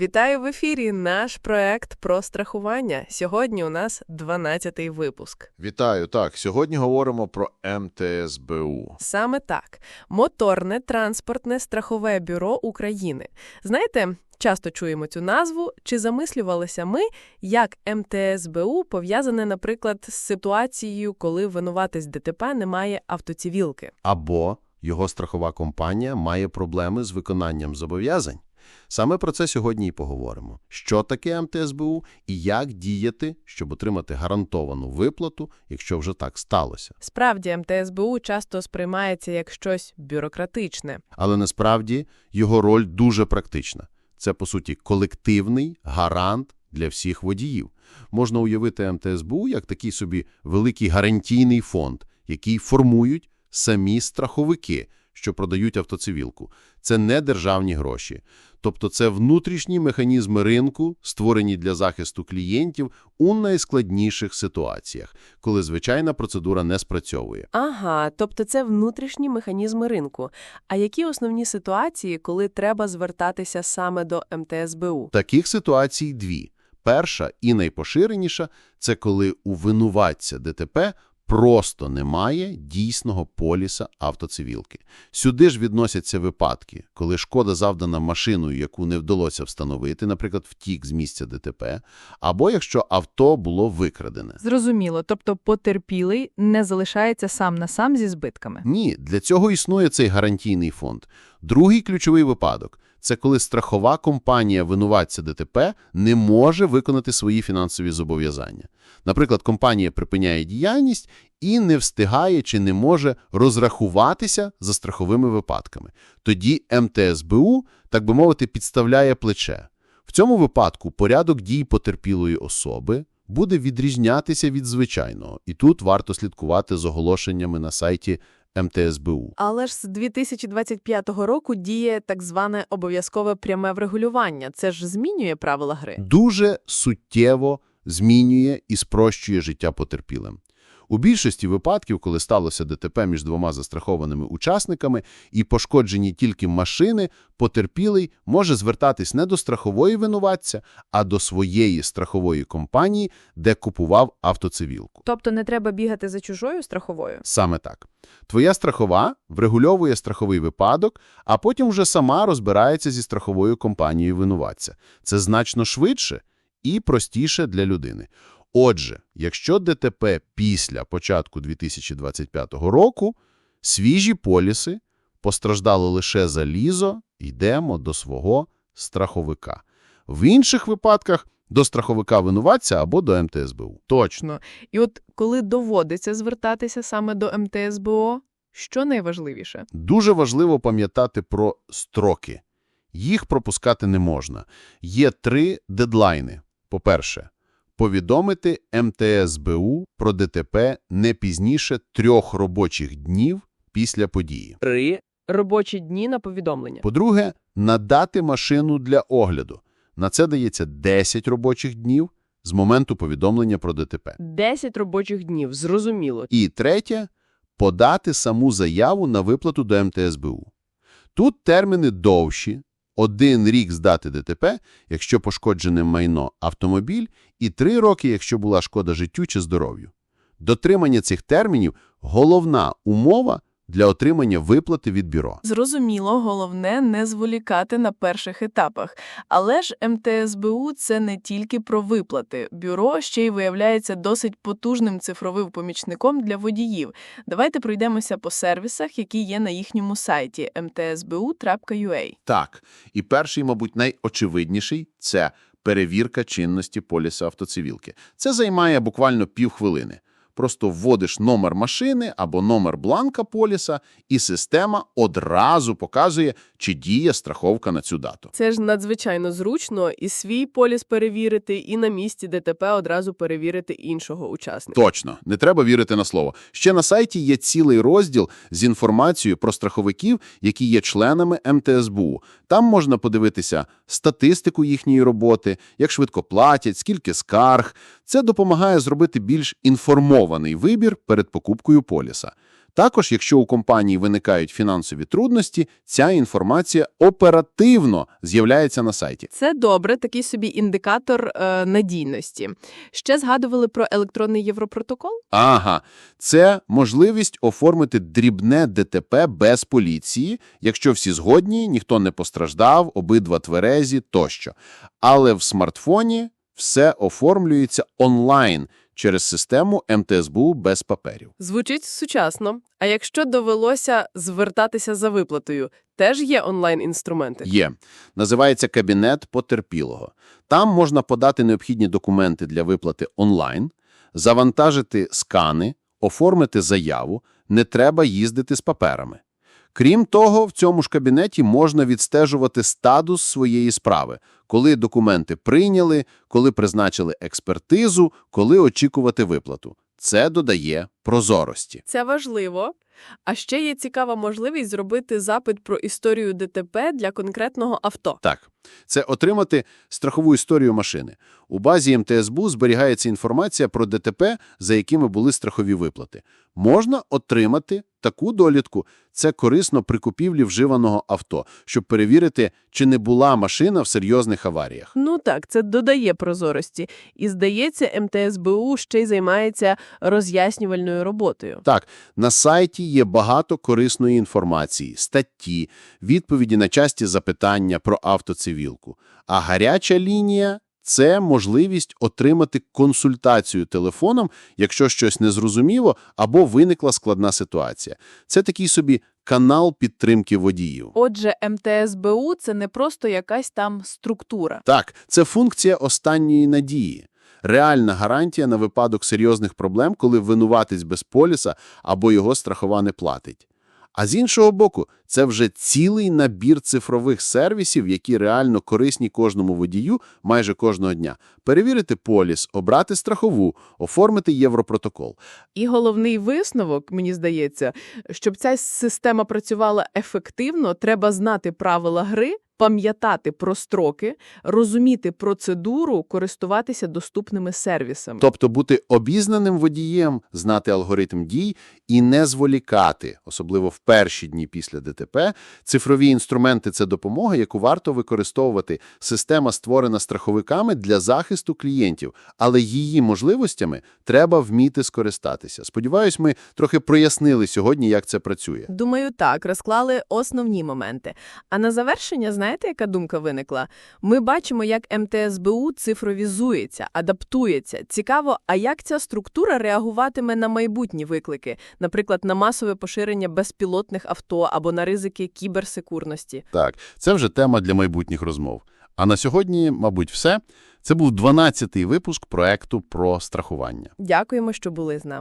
Вітаю в ефірі наш проект про страхування. Сьогодні у нас 12-й випуск. Вітаю. Так, сьогодні говоримо про МТСБУ. Саме так. Моторне транспортне страхове бюро України. Знаєте, часто чуємо цю назву. Чи замислювалися ми, як МТСБУ пов'язане, наприклад, з ситуацією, коли винуватись ДТП не має автоцивілки? Або його страхова компанія має проблеми з виконанням зобов'язань. Саме про це сьогодні і поговоримо. Що таке МТСБУ і як діяти, щоб отримати гарантовану виплату, якщо вже так сталося. Справді, МТСБУ часто сприймається як щось бюрократичне. Але насправді його роль дуже практична. Це, по суті, колективний гарант для всіх водіїв. Можна уявити МТСБУ як такий собі великий гарантійний фонд, який формують самі страховики, що продають автоцивілку. Це не державні гроші. Тобто це внутрішні механізми ринку, створені для захисту клієнтів у найскладніших ситуаціях, коли звичайна процедура не спрацьовує. Ага, тобто це внутрішні механізми ринку. А які основні ситуації, коли треба звертатися саме до МТСБУ? Таких ситуацій дві. Перша і найпоширеніша – це коли у винуватця ДТП просто немає дійсного поліса автоцивілки. Сюди ж відносяться випадки, коли шкода завдана машиною, яку не вдалося встановити, наприклад, втік з місця ДТП, або якщо авто було викрадене. Зрозуміло, тобто потерпілий не залишається сам на сам зі збитками. Ні, для цього існує цей гарантійний фонд. Другий ключовий випадок – це коли страхова компанія винуватця ДТП не може виконати свої фінансові зобов'язання. Наприклад, компанія припиняє діяльність і не встигає чи не може розрахуватися за страховими випадками. Тоді МТСБУ, так би мовити, підставляє плече. В цьому випадку порядок дій потерпілої особи буде відрізнятися від звичайного, і тут варто слідкувати з оголошеннями на сайті МТСБУ. Але ж з 2025 року діє так зване обов'язкове пряме врегулювання. Це ж змінює правила гри. Дуже суттєво змінює і спрощує життя потерпілим. У більшості випадків, коли сталося ДТП між двома застрахованими учасниками і пошкоджені тільки машини, потерпілий може звертатись не до страхової винуватця, а до своєї страхової компанії, де купував автоцивілку. Тобто не треба бігати за чужою страховою? Саме так. Твоя страхова врегульовує страховий випадок, а потім вже сама розбирається зі страховою компанією винуватця. Це значно швидше і простіше для людини. Отже, якщо ДТП після початку 2025 року, свіжі поліси, постраждало лише залізо, йдемо до свого страховика. В інших випадках до страховика винуватця або до МТСБУ. Точно. І от коли доводиться звертатися саме до МТСБО, що найважливіше? Дуже важливо пам'ятати про строки. Їх пропускати не можна. Є три дедлайни. По-перше, повідомити МТСБУ про ДТП не пізніше трьох робочих днів після події. Три робочі дні на повідомлення. По-друге, надати машину для огляду. На це дається 10 робочих днів з моменту повідомлення про ДТП. 10 робочих днів, зрозуміло. І третє – подати саму заяву на виплату до МТСБУ. Тут терміни довші – один рік здати ДТП, якщо пошкоджене майно – автомобіль, і три роки, якщо була шкода життю чи здоров'ю. Дотримання цих термінів – головна умова для отримання виплати від бюро. Зрозуміло, головне не зволікати на перших етапах. Але ж МТСБУ – це не тільки про виплати. Бюро ще й виявляється досить потужним цифровим помічником для водіїв. Давайте пройдемося по сервісах, які є на їхньому сайті mtsbu.ua. Так, і перший, мабуть, найочевидніший – це перевірка чинності поліса автоцивілки. Це займає буквально півхвилини. Просто вводиш номер машини або номер бланка поліса, і система одразу показує, чи діє страховка на цю дату. Це ж надзвичайно зручно і свій поліс перевірити, і на місці ДТП одразу перевірити іншого учасника. Точно, не треба вірити на слово. Ще на сайті є цілий розділ з інформацією про страховиків, які є членами МТСБУ. Там можна подивитися статистику їхньої роботи, як швидко платять, скільки скарг. Це допомагає зробити більш інформований вибір перед покупкою поліса. Також, якщо у компанії виникають фінансові трудності, ця інформація оперативно з'являється на сайті. Це добре, такий собі індикатор е, надійності. Ще згадували про електронний європротокол? Ага, це можливість оформити дрібне ДТП без поліції, якщо всі згодні, ніхто не постраждав, обидва тверезі тощо. Але в смартфоні все оформлюється онлайн через систему МТСБУ без паперів. Звучить сучасно. А якщо довелося звертатися за виплатою, теж є онлайн-інструменти? Є. Називається кабінет потерпілого. Там можна подати необхідні документи для виплати онлайн, завантажити скани, оформити заяву, не треба їздити з паперами. Крім того, в цьому ж кабінеті можна відстежувати статус своєї справи, коли документи прийняли, коли призначили експертизу, коли очікувати виплату. Це додає прозорості. Це важливо. А ще є цікава можливість зробити запит про історію ДТП для конкретного авто. Так, це отримати страхову історію машини. У базі МТСБУ зберігається інформація про ДТП, за якими були страхові виплати. Можна отримати таку долідку. Це корисно при купівлі вживаного авто, щоб перевірити, чи не була машина в серйозних аваріях. Ну так, це додає прозорості. І, здається, МТСБУ ще й займається роз'яснювальною роботою. Так, на сайті є багато корисної інформації, статті, відповіді на часті запитання про автоцивілку. А гаряча лінія – це можливість отримати консультацію телефоном, якщо щось незрозуміло або виникла складна ситуація. Це такий собі канал підтримки водіїв. Отже, МТСБУ – це не просто якась там структура. Так, це функція останньої надії. Реальна гарантія на випадок серйозних проблем, коли винуватець без поліса або його страхова не платить. А з іншого боку, це вже цілий набір цифрових сервісів, які реально корисні кожному водію майже кожного дня. Перевірити поліс, обрати страхову, оформити європротокол. І головний висновок, мені здається, щоб ця система працювала ефективно, треба знати правила гри, пам'ятати про строки, розуміти процедуру, користуватися доступними сервісами. Тобто бути обізнаним водієм, знати алгоритм дій і не зволікати, особливо в перші дні після ДТП. Цифрові інструменти – це допомога, яку варто використовувати. Система створена страховиками для захисту клієнтів, але її можливостями треба вміти скористатися. Сподіваюсь, ми трохи прояснили сьогодні, як це працює. Думаю, так, розклали основні моменти. А на завершення, знаєте, яка думка виникла? Ми бачимо, як МТСБУ цифровізується, адаптується. Цікаво, а як ця структура реагуватиме на майбутні виклики, наприклад, на масове поширення безпілотних авто або на ризики кіберсекурності? Так, це вже тема для майбутніх розмов. А на сьогодні, мабуть, все. Це був 12-й випуск проекту про страхування. Дякуємо, що були з нами.